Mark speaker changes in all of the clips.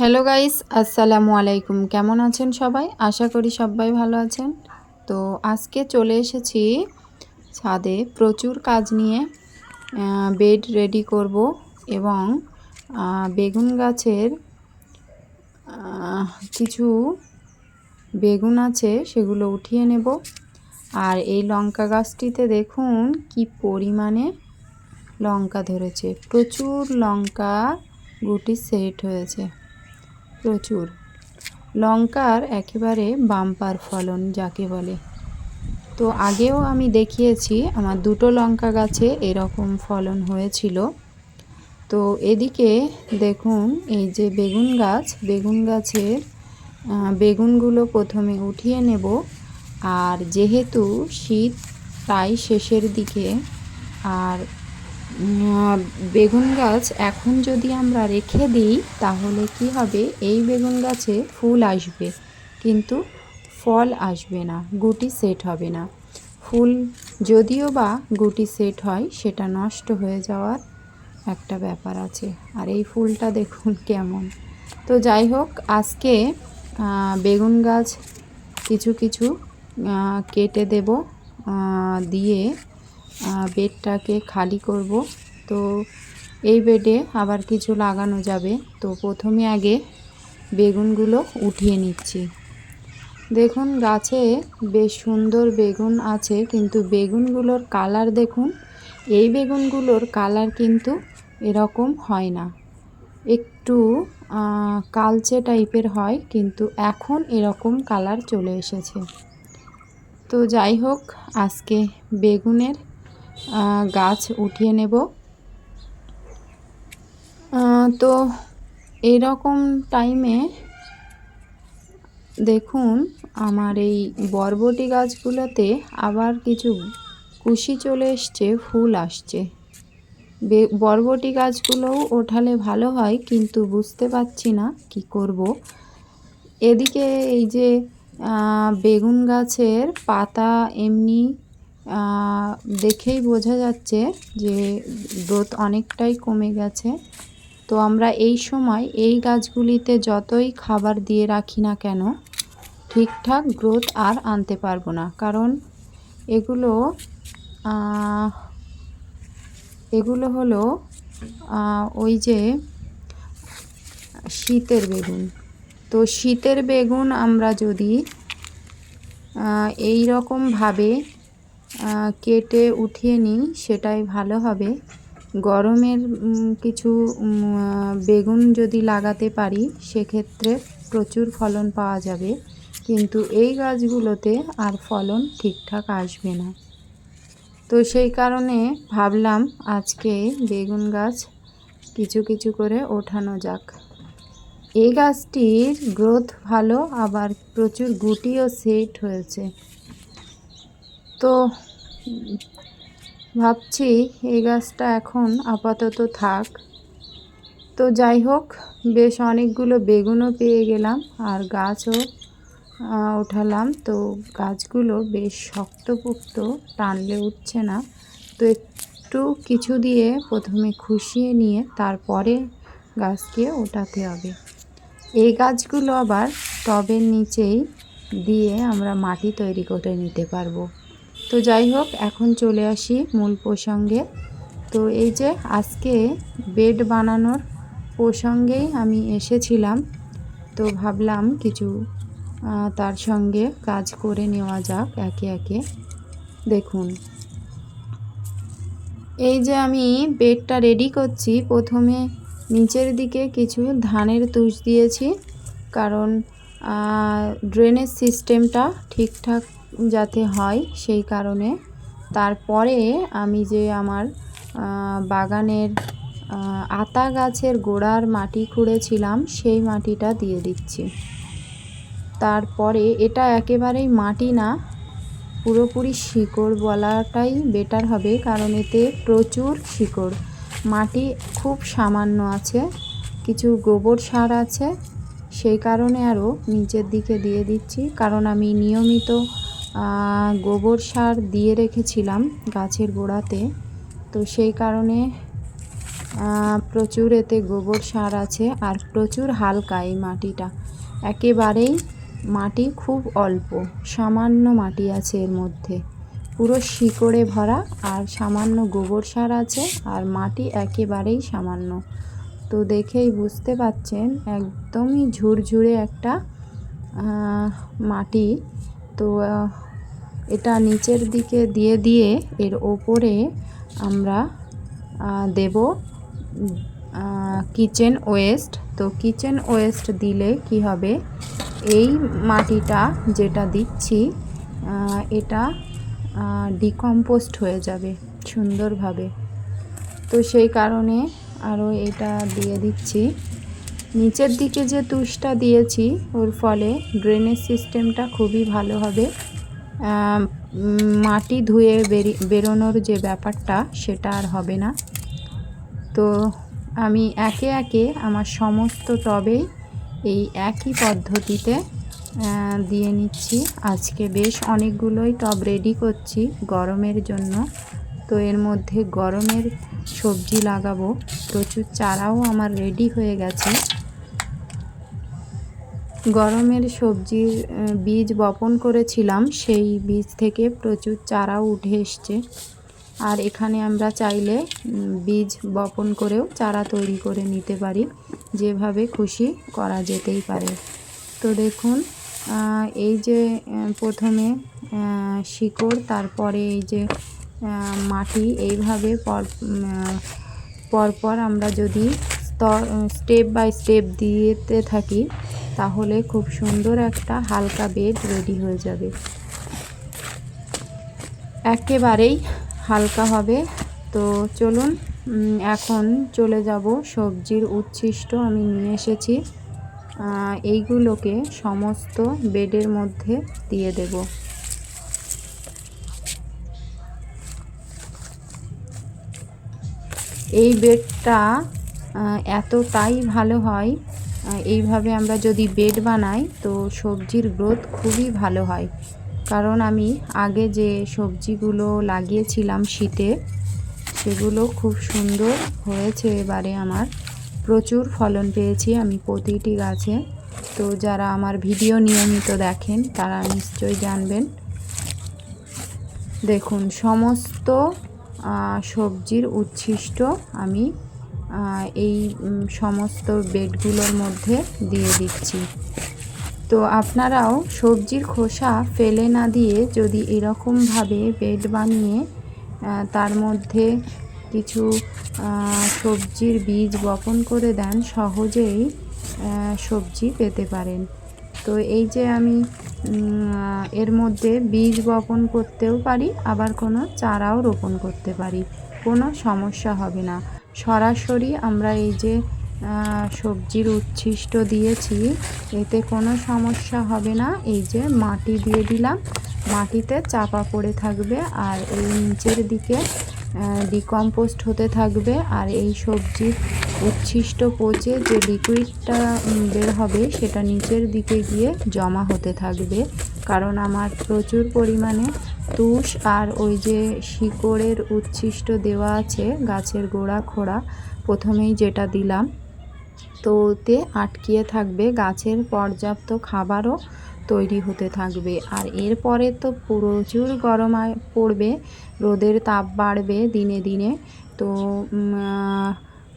Speaker 1: Hello guys, আসসালামু আলাইকুম। কেমন আছেন সবাই? আশা করি সবাই ভালো আছেন। তো আজকে চলে এসেছি ছাদে প্রচুর কাজ নিয়ে বেড রেডি করব এবং বেগুন গাছের কিছু বেগুন আছে সেগুলো উঠিয়ে নেব। আর এই লঙ্কা গাছটিতে দেখুন কি পরিমাণে লঙ্কা ধরেছে। প্রচুর লঙ্কা গুটি সেট হয়েছে। প্রচুর। লঙ্কার একেবারে বাম্পার ফলন যাকে বলে। তো আগেও আমি দেখিয়েছি, আমার দুটো লঙ্কা গাছে এরকম ফলন হয়েছিল। তো এদিকে দেখুন, এই যে বেগুন গাছ, বেগুন গাছের বেগুনগুলো প্রথমে উঠিয়ে নেব। আর যেহেতু শীত প্রায় শেষের দিকে আর বেগুন গাছ এখন যদি আমরা রেখে দিই, তাহলে কি হবে? এই বেগুন গাছে ফুল আসবে, কিন্তু ফল আসবে না, গুটি সেট হবে না। ফুল যদিও বা গুটি সেট হয়, সেটা নষ্ট হয়ে যাওয়ার একটা ব্যাপার আছে। আর এই ফুলটা দেখুন কেমন। তো যাই হোক, আজকে বেগুন গাছ কিছু কিছু কেটে দেব দিয়ে বেডটাকে খালি করব। তো এই বেডে আবার কিছু লাগানো যাবে। তো প্রথমে আগে বেগুনগুলো উঠিয়ে নিচ্ছি। দেখুন, গাছে বেশ সুন্দর বেগুন আছে, কিন্তু বেগুনগুলোর কালার দেখুন। এই বেগুনগুলোর কালার কিন্তু এরকম হয় না। একটু কালচে টাইপের হয়, কিন্তু এখন এরকম কালার চলে এসেছে। তো যাই হোক, আজকে বেগুনের গাছ উঠিয়ে নেব। তো এইরকম টাইমে দেখুন, আমার এই বরবটি গাছগুলোতে আবার কিছু কুশি চলে এসছে, ফুল আসছে। বরবটি গাছগুলোও ওঠালে ভালো হয়, কিন্তু বুঝতে পারছি না কি করব। এদিকে এই যে বেগুন গাছের পাতা এমনি দেখেই বোঝা যাচ্ছে যে গ্রোথ অনেকটাই কমে গেছে। তো আমরা এই সময় এই গাছগুলিতে যতই খাবার দিয়ে রাখি না কেন, ঠিকঠাক গ্রোথ আর আনতে পারব না। কারণ এগুলো এগুলো হলো ওই যে শীতের বেগুন। তো শীতের বেগুন আমরা যদি এই রকমভাবে কেটে উঠিয়ে নিই, সেটাই ভালো হবে। গরমের কিছু বেগুন যদি লাগাতে পারি, সেক্ষেত্রে প্রচুর ফলন পাওয়া যাবে। কিন্তু এই গাছগুলোতে আর ফলন ঠিকঠাক আসবে না। তো সেই কারণে ভাবলাম আজকে বেগুন গাছ কিছু কিছু করে ওঠানো যাক। এই গাছটির গ্রোথ ভালো, আবার প্রচুর গুটিও সেট হয়েছে। তো ভাবছি এই গাছটা এখন আপাতত থাক। তো যাই হোক, বেশ অনেকগুলো বেগুনও পেয়ে গেলাম আর গাছও ওঠালাম। তো গাছগুলো বেশ শক্তপোক্ত, টানলে উঠছে না। তো একটু কিছু দিয়ে প্রথমে খুশিয়ে নিয়ে তারপরে গাছকে ওঠাতে হবে। এই গাছগুলো আবার টবের নিচেই দিয়ে আমরা মাটি তৈরি করে নিতে পারব। তো যাই হোক, এখন চলে আসি মূল প্রসঙ্গে। তো এই যে আজকে বেড বানানোর প্রসঙ্গেই আমি এসেছিলাম। তো ভাবলাম কিছু তার সঙ্গে কাজ করে নেওয়া যাক একে একে। দেখুন। এই যে আমি বেডটা রেডি করছি, প্রথমে নিচের দিকে কিছু ধানের তুষ দিয়েছি, কারণ ড্রেনেজ সিস্টেমটা ঠিকঠাক যাতে হয় সেই কারণে। তারপরে আমি যে আমার বাগানের আতা গাছের গোড়ার মাটি খুঁড়েছিলাম, সেই মাটিটা দিয়ে দিচ্ছি। তারপরে এটা একেবারেই মাটি না, পুরোপুরি শিকড় বলাটাই বেটার হবে, কারণ এতে প্রচুর শিকড়। মাটি খুব সামান্য আছে, কিছু গোবর সার আছে, সেই কারণে আরও নিচের দিকে দিয়ে দিচ্ছি, কারণ আমি নিয়মিত গোবর সার দিয়ে রেখেছিলাম গাছের গোড়াতে। তো সেই কারণে প্রচুর এতে গোবর সার আছে আর প্রচুর হালকা এই মাটিটা। একেবারেই মাটি খুব অল্প, সামান্য মাটি আছে এর মধ্যে। পুরো শিকড়ে ভরা আর সামান্য গোবর সার আছে আর মাটি একেবারেই সামান্য। তো দেখেই বুঝতে পাচ্ছেন, একদমই ঝুরঝুরে একটা মাটি। তো এটা নিচের দিকে দিয়ে দিয়ে এর ওপরে আমরা দেব কিচেন ওয়েস্ট তো কিচেন ওয়েস্ট দিলে কি হবে? এই মাটিটা যেটা দিচ্ছি এটা ডিকম্পোস্ট হয়ে যাবে সুন্দরভাবে। তো সেই কারণে আরও এটা দিয়ে দিচ্ছি। নিচের দিকে যে তুষটা দিয়েছি, ওর ফলে ড্রেনেজ সিস্টেমটা খুবই ভালো হবে। মাটি ধুয়ে বেরি, বেরোনোর যে ব্যাপারটা, সেটা আর হবে না। তো আমি একে একে আমার সমস্ত টবেই এই একই পদ্ধতিতে দিয়ে নিচ্ছি। আজকে বেশ অনেকগুলোই টব রেডি করছি গরমের জন্য। তো এর মধ্যে গরমের সবজি লাগাবো। প্রচুর চারাও আমার রেডি হয়ে গেছে। গরমের সবজির বীজ বপন করেছিলাম, সেই বীজ থেকে প্রচুর চারাও উঠে এসছে। আর এখানে আমরা চাইলে বীজ বপন করেও চারা তৈরি করে নিতে পারি। যেভাবে খুশি করা যেতেই পারে। তো দেখুন এই যে প্রথমে শিকড়, তারপরে এই যে মাটি, এইভাবে পর পরপর আমরা যদি স্তর, স্টেপ বাই স্টেপ দিতে থাকি তাহলে খুব সুন্দর একটা হালকা বেড রেডি হয়ে যাবে। একেবারেই হালকা হবে। তো চলুন এখন চলে যাব সবজির উচ্ছিষ্ট আমি নিয়ে এসেছি। এইগুলোকে সমস্ত বেডের মধ্যে দিয়ে দেব। এই বেডটা এতটাই ভালো হয় এইভাবে আমরা যদি বেড বানাই, তো সবজির গ্রোথ খুবই ভালো হয়। কারণ আমি আগে যে সবজিগুলো লাগিয়েছিলাম শীতে, সেগুলো খুব সুন্দর হয়েছে এবারে আমার। প্রচুর ফলন পেয়েছি আমি প্রতিটি গাছে। তো যারা আমার ভিডিও নিয়মিত দেখেন, তারা নিশ্চয়ই জানবেন। দেখুন, সমস্ত সবজির উচ্ছিষ্ট আমি এই সমস্ত বেডগুলোর মধ্যে দিয়ে দিচ্ছি। তো আপনারাও সবজির খোসা ফেলে না দিয়ে যদি এরকমভাবে বেড বানিয়ে তার মধ্যে কিছু সবজির বীজ বপন করে দেন, সহজেই সবজি পেতে পারেন। তো এই যে আমি এর মধ্যে বীজ বপন করতেও পারি, আবার কোনো চারাও রোপণ করতে পারি। কোনো সমস্যা হবে না। সরাসরি আমরা এই যে সবজির উচ্ছিষ্ট দিয়েছি, এতে কোনো সমস্যা হবে না। এই যে মাটি দিয়ে দিলাম, মাটিতে চাপা পড়ে থাকবে আর এই নিচের দিকে ডিকম্পোস্ট হতে থাকবে আর এই সবজির উচ্ছিষ্ট পচে যে লিকুইডটা বের হবে সেটা নিচের দিকে গিয়ে জমা হতে থাকবে। কারণ আমার প্রচুর পরিমাণে তুষ আর ওই যে শিকড়ের উচ্ছিষ্ট দেওয়া আছে, গাছের গোড়া খোড়া, প্রথমেই যেটা দিলাম। তো ওতে আটকিয়ে থাকবে, গাছের পর্যাপ্ত খাবারও তৈরি হতে থাকবে। আর এরপরে তো প্রচুর গরম পড়বে, রোদের তাপ বাড়বে দিনে দিনে। তো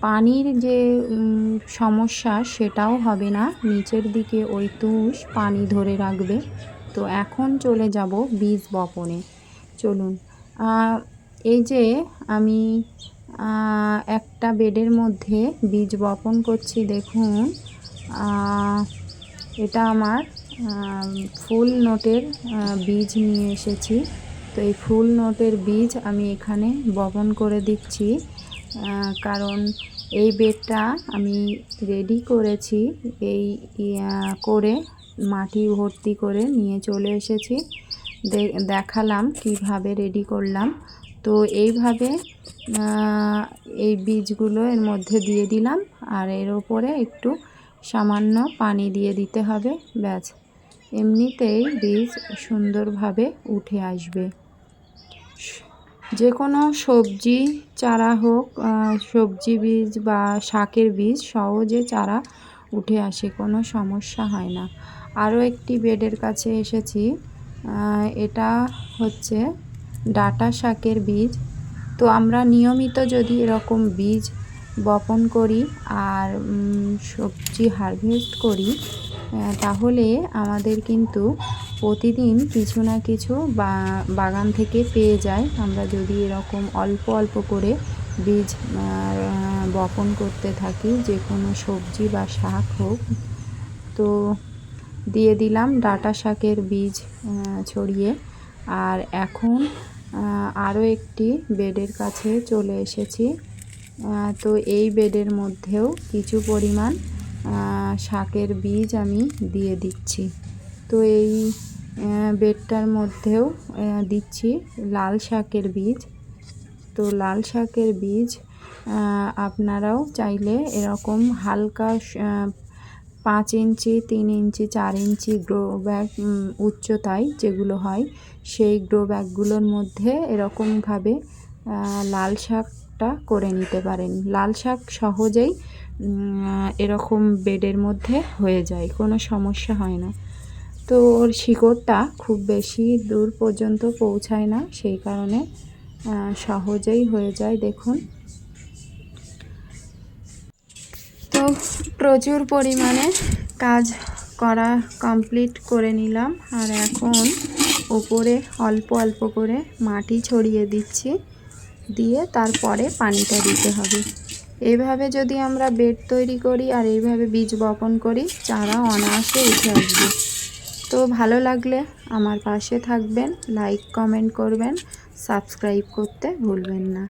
Speaker 1: পানির যে সমস্যা সেটাও হবে না। নিচের দিকে ওই তুষ পানি ধরে রাখবে। তো এখন চলে যাব বীজ বপনে। চলুন এই যে আমি একটা বেডের মধ্যে বীজ বপন করছি, দেখুন। এটা আমার ফুল নোটের বীজ নিয়ে এসেছি। তো এই ফুল নোটের বীজ আমি এখানে বপন করে দিচ্ছি কারণ এই বেডটা আমি রেডি করেছি, এই করে মাটি ভর্তি করে নিয়ে চলে এসেছি। দেখালাম কীভাবে রেডি করলাম। তো এইভাবে এই বীজগুলো এর মধ্যে দিয়ে দিলাম আর এর ওপরে একটু সামান্য পানি দিয়ে দিতে হবে, ব্যাস। এমনিতেই বীজ সুন্দরভাবে উঠে আসবে। যে কোনো সবজি চারা হোক সবজি বীজ বা শাকের বীজ সহজে চারা উঠে আসে, কোনো সমস্যা হয় না। আরও একটি বেডের কাছে এসেছি। এটা হচ্ছে ডাটা শাকের বীজ। তো আমরা নিয়মিত যদি এরকম বীজ বপন করি আর সবজি হারভেস্ট করি তাহলে আমাদের কিন্তু প্রতিদিন কিছু না কিছু বাগান থেকে পেয়ে যায়। আমরা যদি এরকম অল্প অল্প করে বীজ বপন করতে থাকি, যে কোনো সবজি বা শাক হোক। তো দিয়ে দিলাম ডাটা শাকের বীজ ছড়িয়ে। আর এখন আরও একটি বেডের কাছে চলে এসেছি। তো এই বেডের মধ্যেও কিছু পরিমাণ শাকের বীজ আমি দিয়ে দিচ্ছি। তো এই বেডটার মধ্যেও দিচ্ছি লাল শাকের বীজ। তো লাল শাকের বীজ আপনারাও চাইলে এরকম হালকা পাঁচ ইঞ্চি, তিন ইঞ্চি, চার ইঞ্চি গ্রো ব্যাগ উচ্চতায় যেগুলো হয়, সেই গ্রো ব্যাগগুলোর মধ্যে এরকমভাবে লাল শাকটা করে নিতে পারেন। লাল শাক সহজেই এরকম বেডের মধ্যে হয়ে যায়, কোনো সমস্যা হয় না। তো ওর শিকড়টা খুব বেশি দূর পর্যন্ত পৌঁছায় না, সেই কারণে সহজেই হয়ে যায়। দেখুন তো প্রচুর পরিমাণে কাজ করা কমপ্লিট করে নিলাম। আর এখন ওপরে অল্প অল্প করে মাটি ছড়িয়ে দিচ্ছি। দিয়ে তারপরে পানিটা দিতে হবে। এইভাবে যদি আমরা বেড তৈরি করি আর এইভাবে বীজ বপন করি, চারা অনায়াসে উঠে আসবে। তো ভালো লাগলে আমার পাশে থাকবেন লাইক কমেন্ট করবেন সাবস্ক্রাইব করতে ভুলবেন না।